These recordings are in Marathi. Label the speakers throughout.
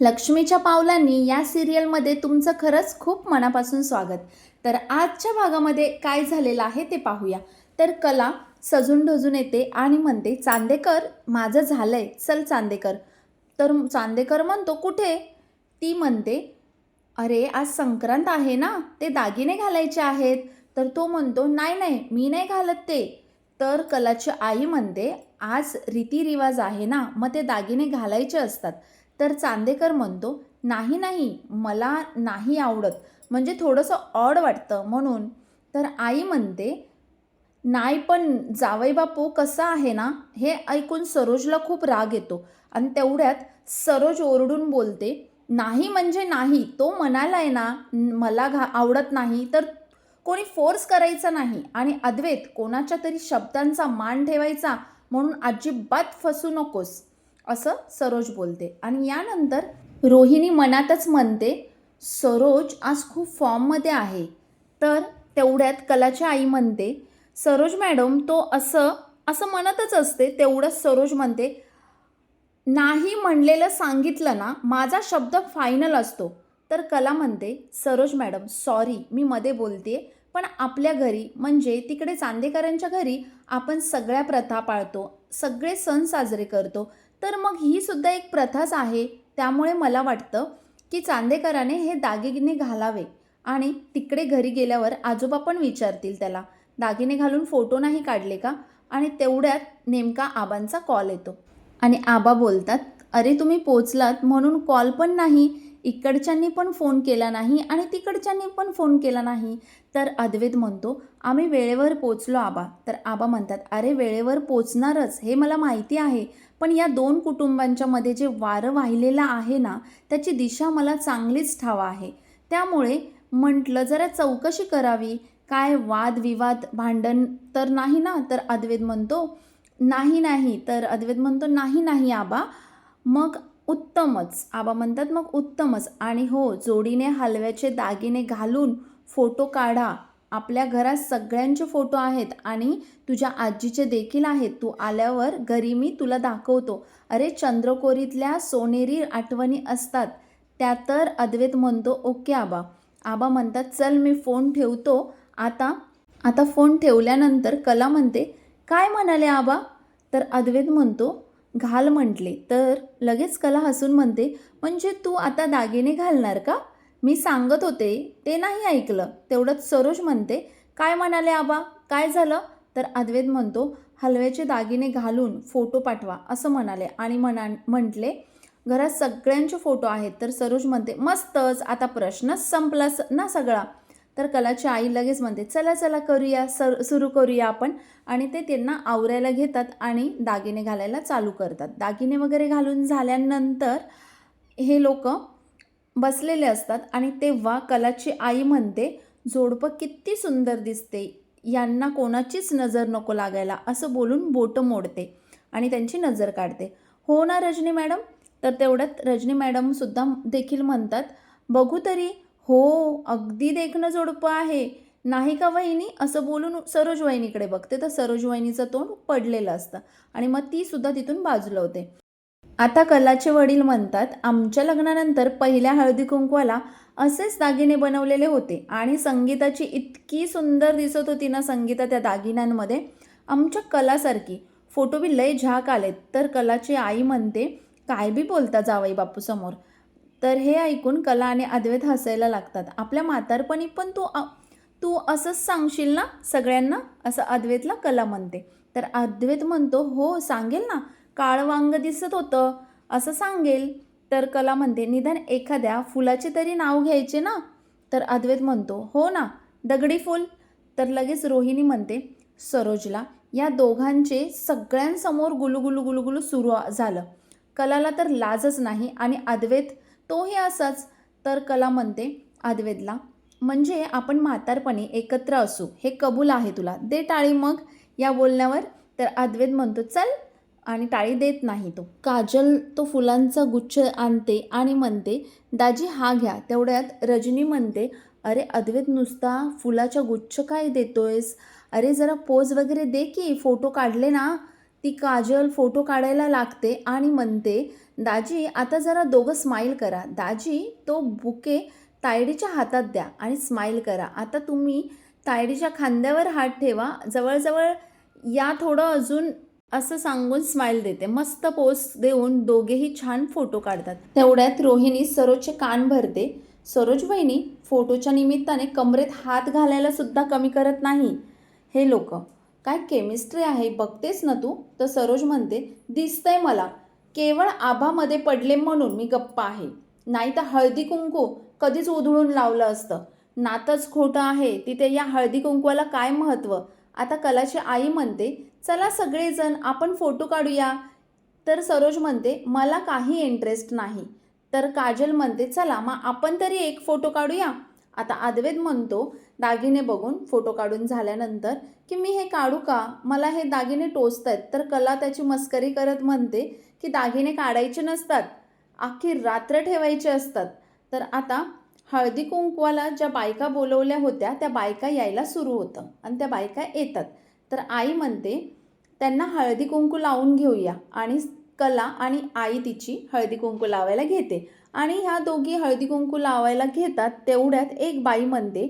Speaker 1: लक्ष्मीच्या पावलांनी या सिरियलमध्ये तुमचं खरंच खूप मनापासून स्वागत. तर आजच्या भागामध्ये काय झालेलं आहे ते पाहूया. तर कला सजून ढजून येते आणि म्हणते चांदेकर माझं झालंय. चल चांदेकर. तर चांदेकर म्हणतो कुठे? ती म्हणते अरे आज संक्रांत आहे ना ते दागिने घालायचे आहेत. तर तो म्हणतो नाही नाही मी नाही घालत ते. तर कलाची आई म्हणते आज रीतिरिवाज आहे ना मग ते दागिने घालायचे असतात. तर चांदेकर म्हणतो नाही नाही मला नाही आवडत. म्हणजे थोडंसं ऑड वाटतं म्हणून. तर आई म्हणते नाही पण जावई बापू कसं आहे ना हे ऐकून सरोजला खूप राग येतो. आणि तेवढ्यात सरोज ओरडून बोलते नाही म्हणजे नाही तो म्हणालाय ना मला घा आवडत नाही तर कोणी फोर्स करायचा नाही. आणि अद्वैत कोणाच्या तरी शब्दांचा मान ठेवायचा म्हणून अजिबात फसू नकोस. असं सरोज बोलते. आणि यानंतर रोहिणी मनातच म्हणते सरोज आज खूप फॉर्ममध्ये आहे. तर तेवढ्यात कलाची आई म्हणते सरोज मॅडम तो असं असं म्हणतच असते तेवढंच सरोज म्हणते. नाही म्हणलेलं सांगितलं ना माझा शब्द फायनल असतो. तर कला म्हणते सरोज मॅडम सॉरी मी मध्ये बोलते पण आपल्या घरी म्हणजे तिकडे चांदेकरांच्या घरी आपण सगळ्या प्रथा पाळतो सगळे सण साजरे करतो तर मग ही सुद्धा एक प्रथाच आहे. त्यामुळे मला वाटतं की चांदेकराने हे दागिने घालावे आणि तिकडे घरी गेल्यावर आजोबा पण विचारतील त्याला दागिने घालून फोटो नाही काढले का? आणि तेवढ्यात नेमका आबांचा कॉल येतो. आणि आबा बोलतात अरे तुम्ही पोचलात म्हणून कॉल पण नाही इकडच्यांनी पण फोन केला नाही आणि तिकडच्यांनी पण फोन केला नाही. तर अद्वैत म्हणतो आम्ही वेळेवर पोचलो आबा. तर आबा म्हणतात अरे वेळेवर पोचणारच हे मला माहिती आहे. पण या दोन कुटुंबांच्या मध्ये जे वारं वाहिलेलं आहे ना त्याची दिशा मला चांगलीच ठावा आहे. त्यामुळे म्हटलं जरा चौकशी करावी. काय वादविवाद भांडण तर नाही ना तर अद्वैत म्हणतो. नाही नाही तर अद्वैत म्हणतो नाही नाही आबा. मग उत्तमच. आबा म्हणतात मग उत्तमच. आणि हो जोडीने हलव्याचे दागिने घालून फोटो काढा. आपल्या घरात सगळ्यांचे फोटो आहेत आणि तुझ्या आजीचे देखील आहेत. तू आल्यावर घरी मी तुला दाखवतो. अरे चंद्रकोरीतल्या सोनेरी आठवणी असतात. त्या तर अद्वैत म्हणतो ओके आबा. आबा म्हणतात चल मी फोन ठेवतो. आता आता फोन ठेवल्यानंतर कला म्हणते काय म्हणाले आबा? तर अद्वैत म्हणतो घाल म्हटले. तर लगेच कला हसून म्हणते म्हणजे तू आता दागिने घालणार का? मी सांगत होते ते नाही ऐकलं. तेवढंच सरोज म्हणते काय म्हणाले आबा? काय झालं? तर अद्वैत म्हणतो हलव्याचे दागिने घालून फोटो पाठवा असं म्हणाले. आणि म्हणा म्हटले घरात सगळ्यांचे फोटो आहेत. तर सरोज म्हणते मस्तच आता प्रश्नच संपला स- ना सगळा. तर कलाची आई लगेच म्हणते चला चला करूया सर सुरू करूया आपण. आणि ते त्यांना आवरायला घेतात आणि दागिने घालायला चालू करतात. दागिने वगैरे घालून झाल्यानंतर हे लोक बसलेले असतात आणि तेव्हा कलाची आई म्हणते जोडपं किती सुंदर दिसते यांना कोणाचीच नजर नको लागायला असं बोलून बोटं मोडते आणि त्यांची नजर काढते. हो ना रजनी मॅडम? तर तेवढ्यात रजनी मॅडमसुद्धा देखील म्हणतात बघू तरी हो अगदी देखणं जोडपं आहे. नाही का वहिनी? असं बोलून सरोज वहिनीकडे बघते. तर सरोज वहिनीचं तोंड पडलेलं असतं आणि मग ती सुद्धा तिथून बाजूला होते. आता कलाचे वडील म्हणतात आमच्या लग्नानंतर पहिल्या हळदी कुंकवाला असेच दागिने बनवलेले होते आणि संगीताची इतकी सुंदर दिसत होती ना संगीता त्या दागिन्यांमध्ये. आमच्या कलासारखी. फोटो बी लय झाक आलेत. तर कलाची आई म्हणते काय बी बोलता जावई बापू समोर. तर हे ऐकून कला आणि अद्वैत हसायला लागतात. आपल्या म्हातारपणी पण तू तू असंच सांगशील ना सगळ्यांना? असं अद्वैतला कला म्हणते. तर अद्वैत म्हणतो हो सांगेल ना. काळं वांग दिसत होतं. असं सांगेल. तर कला म्हणते निदान एखाद्या फुलाचे तरी नाव घ्यायचे ना? तर अद्वैत म्हणतो हो ना दगडी फूल. तर लगेच रोहिणी म्हणते सरोजला या दोघांचे सगळ्यांसमोर गुलुगुलू गुलुगुलू सुरू झालं. कलाला तर लाजच नाही आणि अद्वैत तोही असाच. तर कला म्हणते अद्वैतला म्हणजे आपण म्हातारपणी एकत्र असू. हे कबूल आहे तुला. दे टाळी मग या बोलण्यावर. तर अद्वैत म्हणतो चल आणि टाळी देत नाही तो. काजल तो फुलांचा गुच्छ आणते आणि म्हणते दाजी हा घ्या. तेवढ्यात रजनी म्हणते अरे अद्वैत नुसता फुलाच्या गुच्छ काय देतोयस? अरे जरा पोज वगैरे दे की फोटो काढले ना. ती काजल फोटो काढायला लागते आणि म्हणते दाजी आता जरा दोघं स्माईल करा. दाजी तो बुके तायडीच्या हातात द्या आणि स्माईल करा. आता तुम्ही तायडीच्या खांद्यावर हात ठेवा. जवळजवळ या थोडं अजून असं सांगून स्माईल देते. मस्त पोस्ट देऊन दोघेही छान फोटो काढतात. तेवढ्यात रोहिणी सरोजचे कान भरते. सरोज वहिनी फोटोच्या निमित्ताने कमरेत हात घालायला सुद्धा कमी करत नाही. हे लोक काय केमिस्ट्री आहे बघतेस ना तू? तर सरोज म्हणते दिसतंय मला. केवळ आभामध्ये पडले म्हणून मी गप्पा आहे. नाही तर हळदी कुंकू कधीच उधळून लावलं असतं. नातच खोटं आहे. तिथे या हळदी कुंकवाला काय महत्त्व आता कलाची आई म्हणते चला सगळेजण आपण फोटो काढूया. तर सरोज म्हणते मला काही इंटरेस्ट नाही. तर काजल म्हणते चला मग आपण तरी एक फोटो काढूया. आता अद्वैत म्हणतो दागिने बघून फोटो काढून झाल्यानंतर की मी हे काढू का? मला हे दागिने टोचत आहेत तर कला त्याची मस्करी करत म्हणते की दागिने काढायचे नसतात अख्खी रात्र ठेवायचे असतात. तर आता हळदी कुंकवाला ज्या बायका बोलवल्या होत्या त्या बायका यायला सुरू होतं आणि त्या बायका येतात. तर आई म्हणते त्यांना हळदी कुंकू लावून घेऊया. आणि कला आणि आई तिची हळदी कुंकू लावायला घेते. आणि ह्या दोघी हळदी कुंकू लावायला घेतात तेवढ्यात एक बाई म्हणते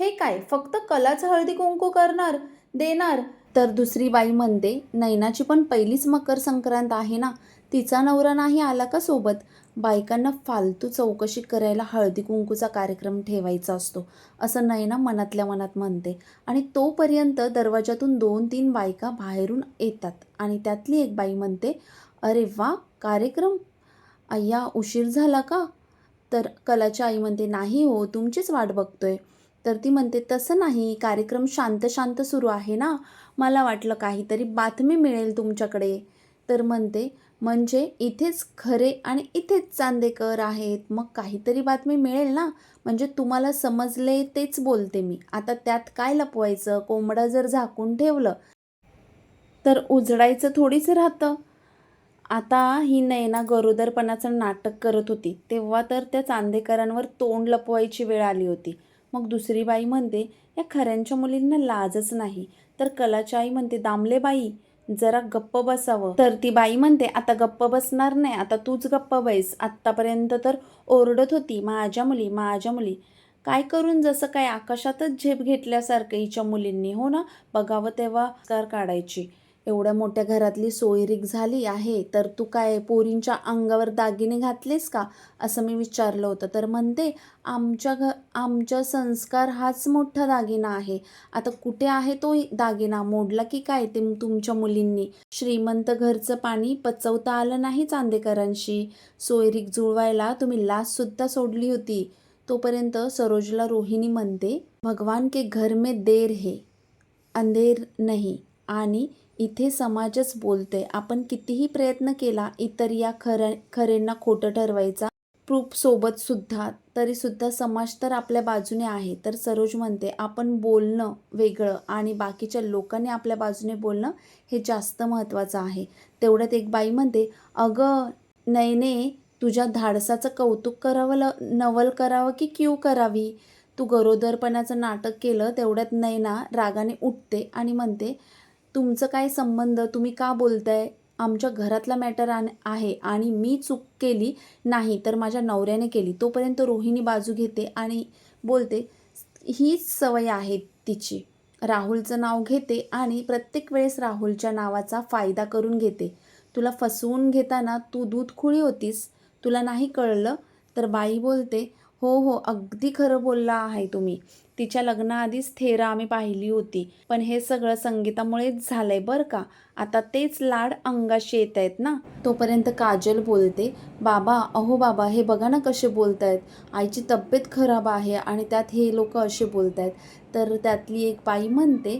Speaker 1: हे काय फक्त कलाच हळदी कुंकू करणार देणार? तर दुसरी बाई म्हणते नैनाची पण पहिलीच मकर संक्रांत आहे ना तिचा नवरा नाही आला का सोबत? बायकांना फालतू चौकशी करायला हळदी कुंकूचा कार्यक्रम ठेवायचा असतो असं नयना मनातल्या मनात म्हणते. आणि तोपर्यंत दरवाजातून दोन तीन बायका बाहेरून येतात आणि त्यातली एक बाई म्हणते अरे वा कार्यक्रम? अय्या उशीर झाला का? तर कलाची आई म्हणते नाही हो तुमचीच वाट बघतोय. तर ती म्हणते तसं नाही कार्यक्रम शांत शांत सुरू आहे ना? मला वाटलं काहीतरी बातमी मिळेल तुमच्याकडे. तर म्हणते म्हणजे इथेच खरे आणि इथेच चांदेकर आहेत. मग काहीतरी बातमी मिळेल ना? म्हणजे तुम्हाला समजले तेच बोलते मी. आता त्यात काय लपवायचं? कोंबडं जर झाकून ठेवलं तर उजडायचं थोडीच राहतं. आता ही नयना गरोदरपणाचं नाटक करत होती. तेव्हा तर त्या चांदेकरांवर तोंड लपवायची वेळ आली होती. मग दुसरी बाई म्हणते या खऱ्यांच्या मुलींना लाजच नाही. तर कलाची आई म्हणते दामले बाई जरा गप्प बसावं. तर ती बाई म्हणते आता गप्प बसणार नाही आता तूच गप्प बैस. आत्तापर्यंत तर ओरडत होती माझ्या मुली माझ्या मुली. काय करून जसं काय आकाशातच झेप घेतल्यासारखं हिच्या मुलींनी हो ना? बघावं तेव्हा कार काढायची. एवढ्या मोठ्या घरातली सोयरीक झाली आहे तर तू काय पोरींच्या अंगावर दागिने घातलेस का? असं मी विचारलं होतं. तर म्हणते आमच्या घ आमच्या संस्कार हाच मोठा दागिना आहे. आता कुठे आहे तो दागिना? मोडला की काय ते तुमच्या मुलींनी? श्रीमंत घरचं पाणी पचवता आलं नाही चांदेकरांशी? सोयरीक जुळवायला तुम्ही लाचसुद्धा सोडली होती. तोपर्यंत सरोजला रोहिणी म्हणते भगवान के घर में देर है. अंधेर नाही. आणि इथे समाजच बोलते आपण कितीही प्रयत्न केला इतर या खऱ्या खरेंना खोटं ठरवायचा प्रूफ सोबत सुद्धा तरी सुद्धा समाज तर आपल्या बाजूने आहे. तर सरोज म्हणते आपण बोलणं वेगळं आणि बाकीच्या लोकांनी आपल्या बाजूने बोलणं हे जास्त महत्त्वाचं आहे. तेवढ्यात एक बाई म्हणते अगं नयने तुझ्या धाडसाचं कौतुक करावं ल नवल करावं की क्यू करावी? तू गरोदरपणाचं नाटक केलं तेवढ्यात नैना रागाने उठते आणि म्हणते तुमचं काय संबंध? तुम्ही का बोलताय? आमच्या घरातला मॅटर आण आहे आणि मी चूक केली नाही तर माझ्या नवऱ्याने केली. तोपर्यंत रोहिणी बाजू घेते आणि बोलते हीच सवय आहे तिची. राहुलचं नाव घेते आणि प्रत्येक वेळेस राहुलच्या नावाचा फायदा करून घेते. तुला फसवून घेताना तू दूध खुळी होतीस. तुला नाही कळलं? तर बाई बोलते हो हो अगदी खरं बोलला आहे तुम्ही. तिच्या लग्नाआधीच थेरा आम्ही पाहिली होती. पण हे सगळं संगीतामुळेच झालंय बरं का? आता तेच लाड अंगाशी येत आहेत ना? तोपर्यंत काजल बोलते बाबा अहो बाबा हे बघा ना कसे बोलत आहेत आईची तब्येत खराब आहे आणि त्यात हे लोक असे बोलत आहेत तर त्यातली एक बाई म्हणते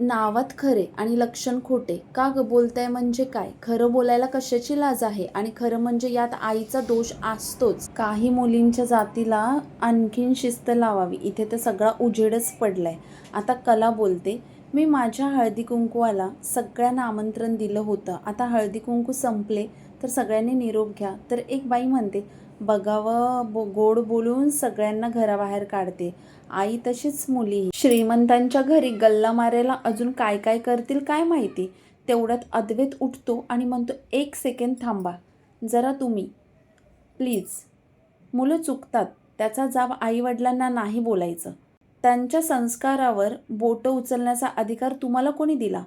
Speaker 1: नावात खरे आणि लक्षण खोटे. का ग बोलताय म्हणजे काय? खरं बोलायला कशाची लाज आहे? आणि खरं म्हणजे यात आईचा दोष असतोच. काही मुलींच्या जातीला आणखीन शिस्त लावावी. इथे तर सगळा उजेडच पडलाय. आता कला बोलते. मी माझ्या हळदी कुंकवाला सगळ्यांना आमंत्रण दिलं होतं. आता हळदी कुंकू संपले तर सगळ्यांनी निरोप घ्या. तर एक बाई म्हणते बघावं बो गोड बोलून सगळ्यांना घराबाहेर काढते. आई तशीच मुली. श्रीमंतांच्या घरी गल्ला मारायला अजून काय काय करतील काय माहिती? तेवढ्यात अद्वैत उठतो आणि म्हणतो एक सेकंड थांबा. जरा तुम्ही. प्लीज. मुलं चुकतात. त्याचा जाब आईवडिलांना नाही बोलायचं. त्यांच्या संस्कारावर बोटं उचलण्याचा अधिकार तुम्हाला कोणी दिला?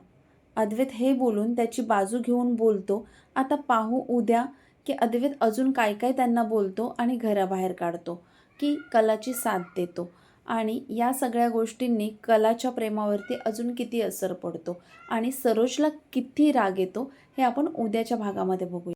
Speaker 1: अद्वैत हे बोलून त्याची बाजू घेऊन बोलतो आता पाहू उद्या की अद्वैत अजून काय काय त्यांना बोलतो आणि घराबाहेर काढतो की कलाची साथ देतो. आणि या सगळ्या गोष्टींनी कलाच्या प्रेमावरती अजून किती असर पडतो आणि सरोजला किती राग येतो हे आपण उद्याच्या भागामध्ये बघूया.